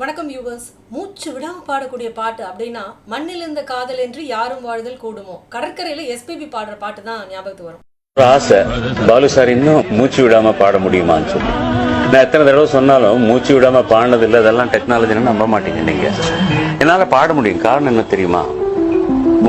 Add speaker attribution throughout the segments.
Speaker 1: வணக்கம் யூவர்ஸ் மூச்சு விடாம பாடக்கூடிய பாட்டு அப்படின்னா மண்ணில் இருந்த காதல் என்று யாரும் வாழ்தல் கூடுமோ? கடற்கரையில எஸ்பிபி பாடுற பாட்டு தான் ஞாபகத்துக்கு வரும்.
Speaker 2: ஆசை. பாலு சார் இன்னும் மூச்சு விடாம பாட முடியுமான்னு சொல்லி. நான் எத்தனை தடவை சொன்னாலும் மூச்சு விடாம பாடினது இல்லை அதெல்லாம் டெக்னாலஜின்னு நம்ப மாட்டீங்க நீங்க. என்னால பாட முடியும். காரணம் என்ன தெரியுமா?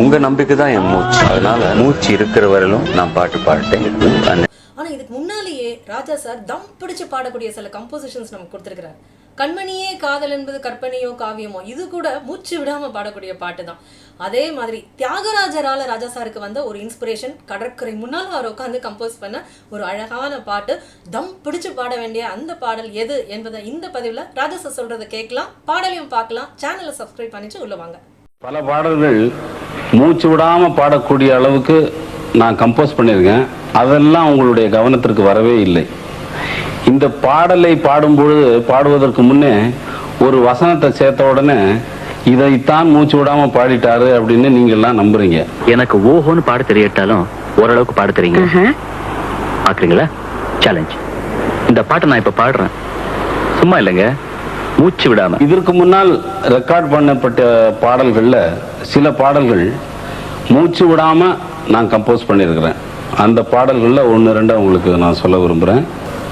Speaker 2: உங்க நம்பிக்கை தான் என் மூச்சு. அதனால மூச்சு இருக்கிற வரையிலும் நான் பாட்டு பாடிட்டேன்.
Speaker 1: ஆனா இதுக்கு முன்னாலேயே ராஜா சார் தம் பிடிச்சு பாடக்கூடிய சில கம்போசிஷன்ஸ் நமக்கு கொடுத்துருக்கிறார். கண்மணியே காதல் என்பது கற்பனையோ காவியமோ இது கூட மூச்சு விடாம பாடக்கூடிய பாட்டு தான் அதே மாதிரி தியாகராஜரால ராஜா சாருக்கு வந்த ஒரு இன்ஸ்பிரேஷன் கடற்கரை முன்னால் அவர் உட்காந்து கம்போஸ் பண்ண ஒரு அழகான பாட்டு. தம் பிடிச்சு பாட வேண்டிய அந்த பாடல் எது என்பதை இந்த பதிவுல ராஜா சார் சொல்றதை கேட்கலாம். பாடலையும் பார்க்கலாம். சேனலை சப்ஸ்கிரைப் பண்ணிச்சு உள்ள வாங்க.
Speaker 3: பல பாடல்கள் மூச்சு விடாம பாடக்கூடிய அளவுக்கு நான் கம்போஸ் பண்ணியிருக்கேன். அதெல்லாம் உங்களுடைய கவனத்திற்கு வரவே இல்லை. இந்த பாடலை பாடும் பொழுது பாடுவதற்கு முன்னே ஒரு வசனத்தை சேர்த்த உடனே இதைத்தான் மூச்சு விடாம பாடிட்டாரு அப்படின்னு நீங்க எல்லாம் நம்புறீங்க.
Speaker 4: எனக்கு ஓஹோன்னு பாட தெரியட்டாலும் ஓரளவுக்கு பாட தெரியுங்க. பாக்குறீங்களா? சேலஞ்ச் இந்த பாட்டை நான் இப்ப பாடுறேன். சும்மா இல்லைங்க. மூச்சு விடாம.
Speaker 3: இதற்கு முன்னால் ரெக்கார்ட் பண்ணப்பட்ட பாடல்கள்ல சில பாடல்கள் மூச்சு விடாம நான் கம்போஸ் பண்ணியிருக்கிறேன். அந்த பாடல்கள்ல ஒன்று ரெண்டா உங்களுக்கு நான் சொல்ல விரும்புறேன்.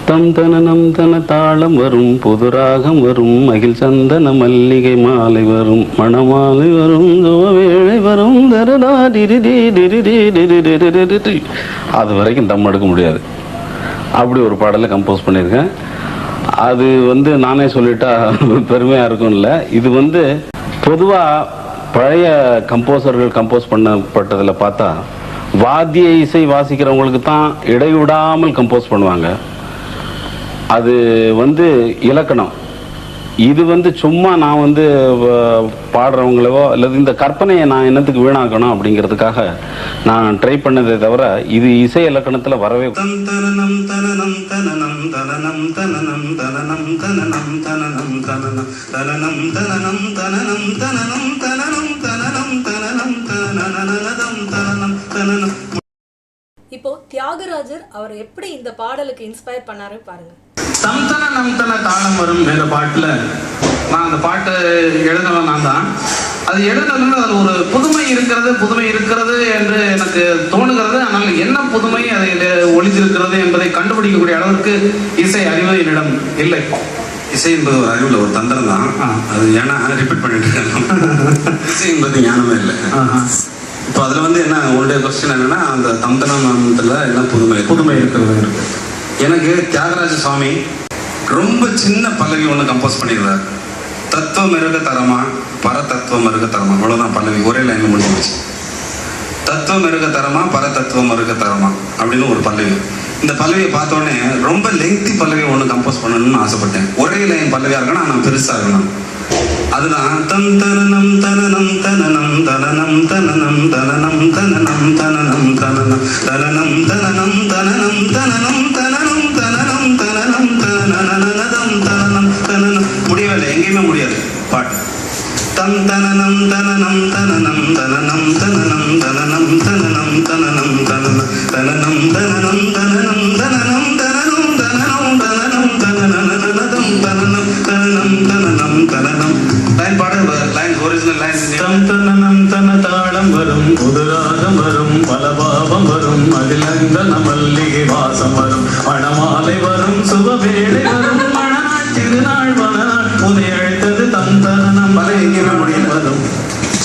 Speaker 3: தம் தனனம் தன தாளம் வரும் புது ராகம் வரும் மகிழ் சந்தன மல்லிகை மாலை வரும் மணமாலை வரும் வேளை வரும் தரடா டிரிடி டிரிடி டிரிடிடிரிடி. அது வரைக்கும் தம் எடுக்க முடியாது. அப்படி ஒரு பாடலை கம்போஸ் பண்ணியிருக்கேன். அது வந்து நானே சொல்லிட்டா பெருமையாக இருக்கும்ல. இது வந்து பொதுவாக பழைய கம்போசர்கள் கம்போஸ் பண்ணப்பட்டதில் பார்த்தா வாத்திய இசை வாசிக்கிறவங்களுக்கு தான் இடைவிடாமல் கம்போஸ் பண்ணுவாங்க. அது வந்து இலக்கணம் இது வந்து சும்மா நான் வந்து பாடுறவங்களவோ அல்லது இந்த கற்பனையை நான் என்னத்துக்கு வீணாக்கணும் அப்படிங்கிறதுக்காக நான் ட்ரை பண்ணதே தவிர இது இசை இலக்கணத்தில் வரவே
Speaker 5: தனனம்
Speaker 1: இப்போ தியாகராஜர் அவர் எப்படி இந்த பாடலுக்கு இன்ஸ்பயர் பண்ணாரு பாருங்க.
Speaker 5: தம் தன நம் தன தாளம் வரும் என்ற பாட்டுல நான் அந்த பாட்டு எழுதினவன் நான் தான். அது எழுதுனதுல அதில் ஒரு புதுமை இருக்கிறது புதுமை இருக்கிறது என்று எனக்கு தோணுகிறது. ஆனால் என்ன புதுமை அதில் ஒளிந்திருக்கிறது என்பதை கண்டுபிடிக்கக்கூடிய அளவிற்கு இசை அறிவு என்னிடம் இல்லை.
Speaker 6: இசை என்பது ஒரு அறிவுல ஒரு தந்திரம் தான். அது ஏன்னா ரிப்பீட் பண்ணிட்டு இருக்கேன். இசை என்பது ஞானமே இல்லை. இப்போ அதுல வந்து என்ன உங்களுடைய கொஸ்டின் என்னன்னா அந்த தந்தனத்துல என்ன புதுமை இருக்கு?
Speaker 5: புதுமை இருக்கிறது
Speaker 6: எனக்கு தியாகராஜ சுவாமி ரொம்ப சின்ன பல்லவி ஒன்று கம்போஸ் பண்ணிடுறாரு தத்துவம் இருக்க தரமா பர தத்துவம் இருக்க தரமா. அவ்வளவுதான் பல்லவி ஒரே லைன்ல முடிஞ்சு போச்சு. தத்துவம் இருக்க தரமா பர தத்துவம் இருக்க தரமா அப்படின்னு ஒரு பல்லவி. இந்த பல்லவியை பார்த்த உடனே ரொம்ப லெங்தி பல்லவி ஒன்று கம்போஸ் பண்ணணும்னு ஆசைப்பட்டேன். ஒரே லைன் பல்லவியா இருக்கணும் ஆனால் பெருசா இருக்கணும். அதுதான் தன் தனனம் தனனம் தனனம் தனனம் தனனம் தனனம் தனனம் தனனம் தனனம் தனனம் தனனம் தனனம் தனனம் தனனம் தனனம் தனனம் தனனனனதம் தனனம் தனனம் முடியவில்லை எங்கேயுமே முடியாது பாட்டு தம் தனனம் தனனம் தனனம் தனனம் தனனம் தனனம் தனனம் தனனம் தனனம் தனனம் தனனம் தனனம்
Speaker 5: தம் தனனம் தன தாளம் வரும் புதுராகம் வரும் பலபாவம் வரும் அதிலந்தன மல்லிகை வாசம் வரும். மணமாலை வரும் சுபவேளை வரும் மணநாள் திருநாள் மணநாள். உதை அழைத்தது தம் தனனம்
Speaker 6: முடியல
Speaker 5: வரும்.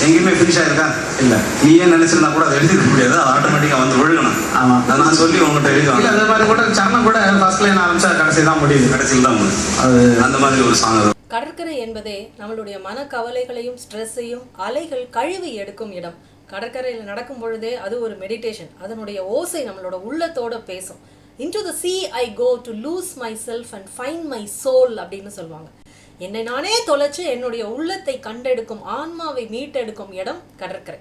Speaker 6: எங்கேயுமே ஃபினிஷ் ஆயிருக்கா?
Speaker 5: இல்ல.
Speaker 6: நீ ஏன் நினைச்சிருந்தா கூட அதை எழுதிக்க முடியாது. ஆட்டோமேட்டிக்கா வந்து விழுகணும்.
Speaker 5: ஆமா.
Speaker 6: நான் சொல்லி உங்ககிட்ட
Speaker 5: இல்ல
Speaker 6: எழுதி
Speaker 5: அதே மாதிரி கூட சரணம் கூட ஃபர்ஸ்ட் லைன் ஆரம்பிச்சா கடைசி தான் முடியுது.
Speaker 6: கடைசியில் தான் முடியும்.
Speaker 5: அது
Speaker 6: அந்த மாதிரி ஒரு சாங்
Speaker 1: கடற்கரை என்பதே நம்மளுடைய மனக்கவலைகளையும் ஸ்ட்ரெஸ்ஸையும் அலைகள் கழுவி எடுக்கும் இடம். கடற்கரையில் நடக்கும் பொழுதே அது ஒரு மெடிடேஷன் அதனுடைய ஓசை நம்மளோட உள்ளத்தோட பேசும். Into the sea I go to lose myself and find my soul அப்படின்னு சொல்லுவாங்க. என்னை நானே தொலைச்சு என்னுடைய உள்ளத்தை கண்டெடுக்கும் ஆன்மாவை மீட்டெடுக்கும் இடம் கடற்கரை.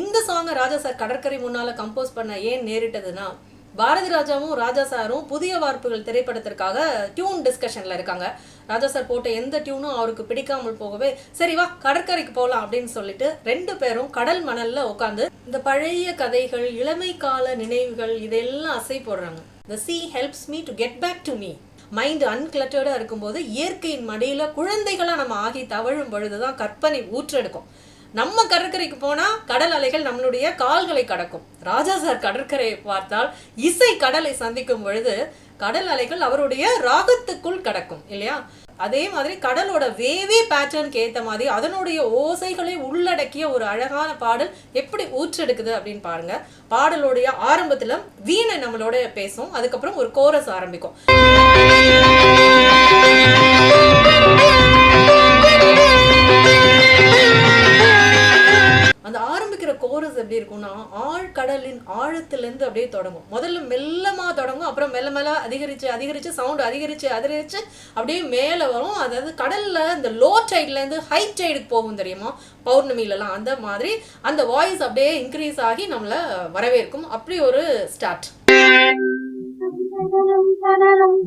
Speaker 1: இந்த சாங்கை ராஜா சார் கடற்கரை முன்னால் கம்போஸ் பண்ண ஏன் நேரிட்டதுன்னா பாரதி ராஜாவும் ராஜா சாரும் புதிய வார்ப்புகள் திரைப்படத்திற்காக டியூன் டிஸ்கஷன்ல இருக்காங்க. ராஜா சார் போட்ட எந்த டியூனும் அவருக்கு பிடிக்காமல் போகவே சரி வா கடற்கரைக்கு போகலாம் அப்படின்னு சொல்லிட்டு ரெண்டு பேரும் கடல் மணல்ல உட்காந்து இந்த பழைய கதைகள் இளமை கால நினைவுகள் இதெல்லாம் அசை போடுறாங்க. The sea helps me to get back to me mind அன்கிளட்டர்டாக இருக்கும்போது இயற்கையின் மடியில் குழந்தைகளாக நம்ம ஆகி தவழும் பொழுது தான் கற்பனை ஊற்றெடுக்கும். நம்ம கடற்கரைக்கு போனால் கடல் அலைகள் நம்மளுடைய கால்களை கடக்கும். ராஜா சார் கடற்கரையை பார்த்தால் இசை கடலை சந்திக்கும் பொழுது கடல் அலைகள் அவருடைய ராகத்துக்குள் கடக்கும் இல்லையா? அதே மாதிரி கடலோட வேவே பேட்டர்னுக்கு ஏற்ற மாதிரி அதனுடைய ஓசைகளை உள்ளடக்கிய ஒரு அழகான பாடல் எப்படி ஊற்றெடுக்குது அப்படின்னு பாருங்க. பாடலுடைய ஆரம்பத்துல வீணை நம்மளோட பேசும் அதுக்கப்புறம் ஒரு கோரஸ் ஆரம்பிக்கும். அந்த ஆரம்பிக்கிற கோரஸ் எப்படி இருக்கும்னா ஆழ்கடலின் ஆழத்துலேருந்து அப்படியே தொடங்கும். முதல்ல மெல்லமாக தொடங்கும் அப்புறம் மெல்ல மெல்ல அதிகரிச்சு அதிகரித்து சவுண்ட் அதிகரித்து அதிகரித்து அப்படியே மேலே வரும். அதாவது கடலில் இந்த லோ டைட்லேருந்து ஹை டைடுக்கு போகும் தெரியுமா? பௌர்ணமிலலாம். அந்த மாதிரி அந்த வாய்ஸ் அப்படியே இன்க்ரீஸ் ஆகி நம்மளை வரவேற்கும். அப்படி ஒரு ஸ்டார்ட் தனனம் தனனம்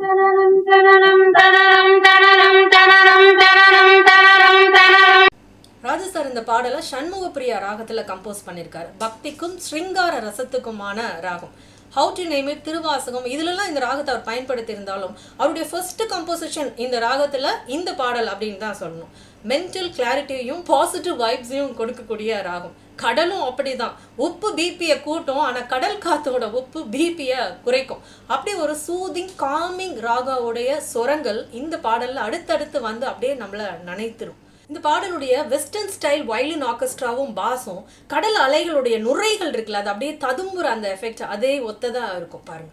Speaker 1: தனனம் தனனம் தனனம் பாடலை சண்முகப்பிரியா ராகத்தில் கம்போஸ் பண்ணியிருக்காரு பக்திக்கும் ஸ்ருங்கார ரசத்துக்குமான ராகம். How to name it Thiruvasagam. இதுலலாம் இந்த ராகத்தை அவர் பயன்படுத்தி இருந்தாலும் அவருடைய ஃபர்ஸ்ட் கம்போசிஷன் இந்த ராகத்தில் இந்த பாடல் அப்படின்னு தான் சொல்லணும். மென்டல் கிளாரிட்டியையும் பாசிட்டிவ் வைப்ஸையும் கொடுக்கக்கூடிய ராகம். கடலும் அப்படிதான். உப்பு பிபியை கூட்டும் ஆனால் கடல் காத்தோட உப்பு பிபியை குறைக்கும். அப்படி ஒரு சூதிங் காமிங் ராகாவுடைய சொரங்கள் இந்த பாடலில் அடுத்தடுத்து வந்து அப்படியே நம்மளை நனைத்திரும். இந்த பாடலுடைய வெஸ்டர்ன் ஸ்டைல் வயலின் ஆர்கெஸ்ட்ராவும் பாஸும் கடல் அலைகளுடைய நுரைகள் இருக்குல்ல அது அப்படியே ததும்புற அந்த எஃபெக்ட் அதே ஒத்ததா இருக்கும் பாருங்க.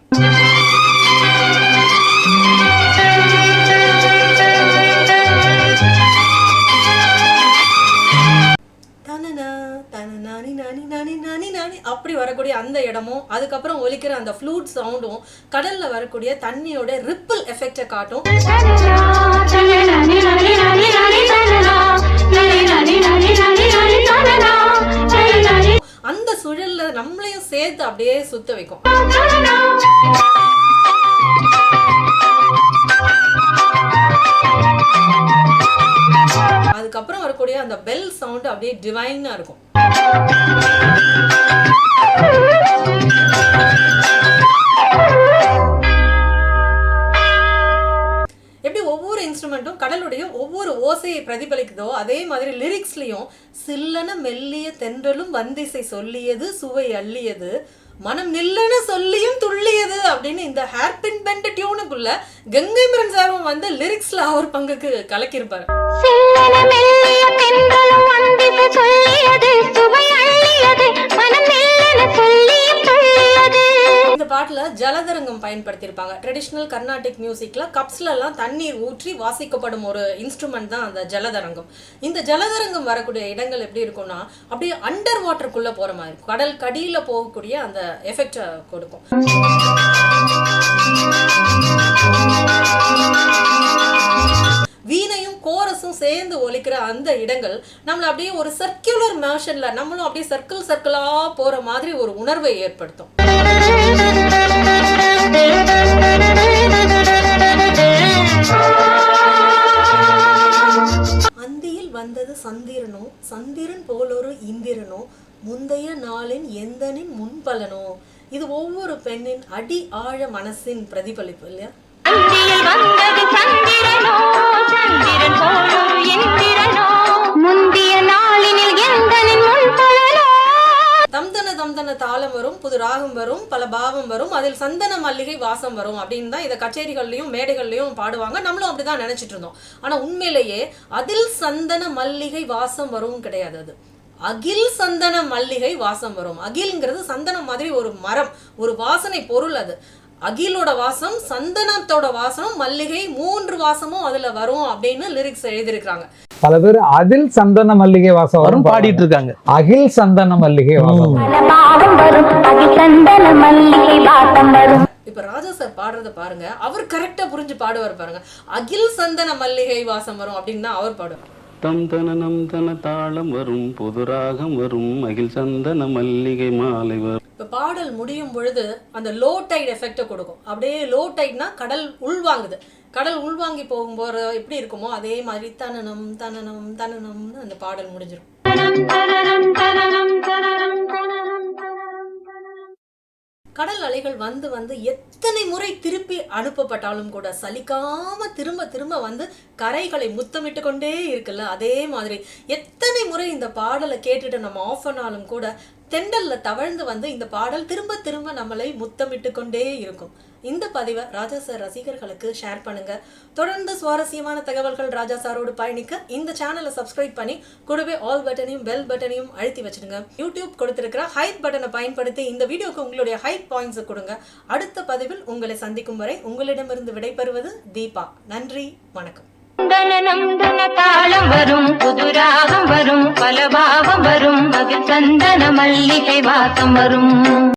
Speaker 1: அப்படி வரக்கூடிய அந்த இடமும் அதுக்கப்புறம் ஒலிக்கிற அந்த ஃப்ளூட் சவுண்டும் கடல்ல வரக்கூடிய தண்ணியோட ரிப்பிள் எஃபெக்டை காட்டும். நம்மளையும் அப்படியே சுத்த வைக்கும். அதுக்கப்புறம் வரக்கூடிய அந்த பெல் சவுண்ட் அப்படியே டிவைனா இருக்கும். எப்படி இன்ஸ்ட்ருமெண்ட்டும் கடலுடைய ஒவ்வொரு ஓசையை பிரதிபலிக்குதோ அதே மாதிரி லிரிக்ஸ்லையும் சில்லன மெல்லிய தென்றலும் வந்திசை சொல்லியது சுவை அள்ளியது மனம் நில்லன சொல்லியும் துள்ளியது அப்படின்னு இந்த ஹேர்பின் பெண்ட் டியூனுக்குள்ள கங்கை மரன் சாரும் வந்து லிரிக்ஸ்ல அவர் பங்குக்கு கலக்கியிருப்பாரு.
Speaker 7: சொல்லியது சுவை அள்ளியது மனம் நில்லன சொல்லி
Speaker 1: இந்த பாட்டுல ஜலதரங்கம் பயன்படுத்தியிருப்பாங்க. ட்ரெடிஷ்னல் கர்நாடிக் மியூசிக்கில் கப்ஸ்ல எல்லாம் தண்ணீர் ஊற்றி வாசிக்கப்படும் ஒரு இன்ஸ்ட்ருமெண்ட் தான் அந்த ஜலதரங்கம். இந்த ஜலதரங்கம் வரக்கூடிய இடங்கள் எப்படி இருக்கும்னா அப்படியே அண்டர் வாட்டருக்குள்ளே போற மாதிரி இருக்கும். கடல் கடியில் போகக்கூடிய அந்த எஃபெக்டை கொடுக்கும். வீணையும் கோரஸும் சேர்ந்து ஒலிக்கிற அந்த இடங்கள் நம்மள அப்படியே ஒரு சர்க்குலர் மேஷனில் நம்மளும் அப்படியே சர்க்கிள் சர்க்கிளாக போற மாதிரி ஒரு உணர்வை ஏற்படுத்தும். வந்தது சந்திரனோ சந்திரன் போலொரு இந்திரனோ முந்தைய நாளின் எந்தனின் முன்பலனோ? இது ஒவ்வொரு பெண்ணின் அடி ஆழ மனசின் பிரதிபலிப்பு இல்லையா?
Speaker 7: வந்தது சந்திரனோ சந்திரன் போலொரு இந்திரனோ.
Speaker 1: சந்தன தாளம் வரும் புது ராகம் வரும் பல பாவம் வரும் அதில் சந்தன மல்லிகை வாசம் வரும் அப்படின்னு தான் இதை கச்சேரிகள்லையும் மேடைகள்லையும் பாடுவாங்க. நம்மளும் அப்படிதான் நினைச்சிட்டு இருந்தோம். ஆனா உண்மையிலேயே அதில் சந்தன மல்லிகை வாசம் வரும் கிடையாது அது. அகில் சந்தன மல்லிகை வாசம் வரும். அகில்ங்கிறது சந்தனம் மாதிரி ஒரு மரம் ஒரு வாசனை பொருள் அது. அகிலோட வாசம் சந்தனத்தோட வாசம் மல்லிகை மூன்று வாசமும் அதுல வரும் அப்படின்னு லிரிக்ஸ் எழுதியிருக்கிறாங்க.
Speaker 8: பல பேர் அதில் சந்தன மல்லிகை வாசம்
Speaker 9: வரும் பாடிட்டு இருக்காங்க
Speaker 8: அகில் சந்தன மல்லிகை வாசம் வரும்.
Speaker 7: பாவம் வரும் அதி சந்தன மல்லிகை வாசம் வரும்.
Speaker 1: இப்ப ராஜா சார் பாடுறத பாருங்க அவர் கரெக்டா புரிஞ்சு பாடுவார் பாருங்க. அகில் சந்தன மல்லிகை வாசம் வரும் அப்படின்னு தான் அவர் பாடுவார்.
Speaker 3: தம் தன நம் தன தாளம் வரும் புது ராகம் வரும் அகில் சந்தன மல்லிகை மாலை வரும்.
Speaker 1: இப்ப பாடல் முடியும் பொழுது அந்த லோ டைட் எஃபெக்டை கொடுக்கும். அப்படியே லோ டைட்னா கடல் உள்வாங்குது. கடல் உள்வாங்கி போகும்போது எப்படி இருக்குமோ அதே மாதிரி தனனம் தனனம் தனனம்னு அந்த பாடல் முடிஞ்சிடும் கடல் அலைகள் வந்து வந்து எத்தனை முறை திருப்பி அனுப்பப்பட்டாலும் கூட சலிக்காம திரும்ப திரும்ப வந்து கரைகளை முத்தமிட்டு கொண்டே இருக்குல்ல? அதே மாதிரி எத்தனை முறை இந்த பாடலை கேட்டுட்டு நம்ம ஆஃப் பண்ணாலும் கூட தெண்டல்ல தவழ்ந்து வந்து இந்த பாடல் திரும்ப திரும்ப நம்மளை முத்தமிட்டு கொண்டே இருக்கும். இந்த பதிவை ராஜா சார் ரசிகர்களுக்கு ஷேர் பண்ணுங்க. தொடர்ந்து சுவாரஸ்யமான தகவல்கள் ராஜா சாரோடு பயணிக்க இந்த சேனலை சப்ஸ்கிரைப் பண்ணி கூடவே ஆல் பட்டனையும் பெல் பட்டனையும் அழுத்தி வச்சிடுங்க. யூடியூப் கொடுத்திருக்கிற ஹைட் பட்டனை பயன்படுத்தி இந்த வீடியோக்கு உங்களுடைய ஹைட் பாயிண்ட்ஸை கொடுங்க. அடுத்த பதிவில் உங்களை சந்திக்கும் வரை உங்களிடமிருந்து விடைபெறுவது தீபா. நன்றி வணக்கம்.
Speaker 7: தாளம் வரும் புதுராகம் வரும் பலபாவம் வரும் அதில் சந்தன மல்லிகை வாசம் வரும்.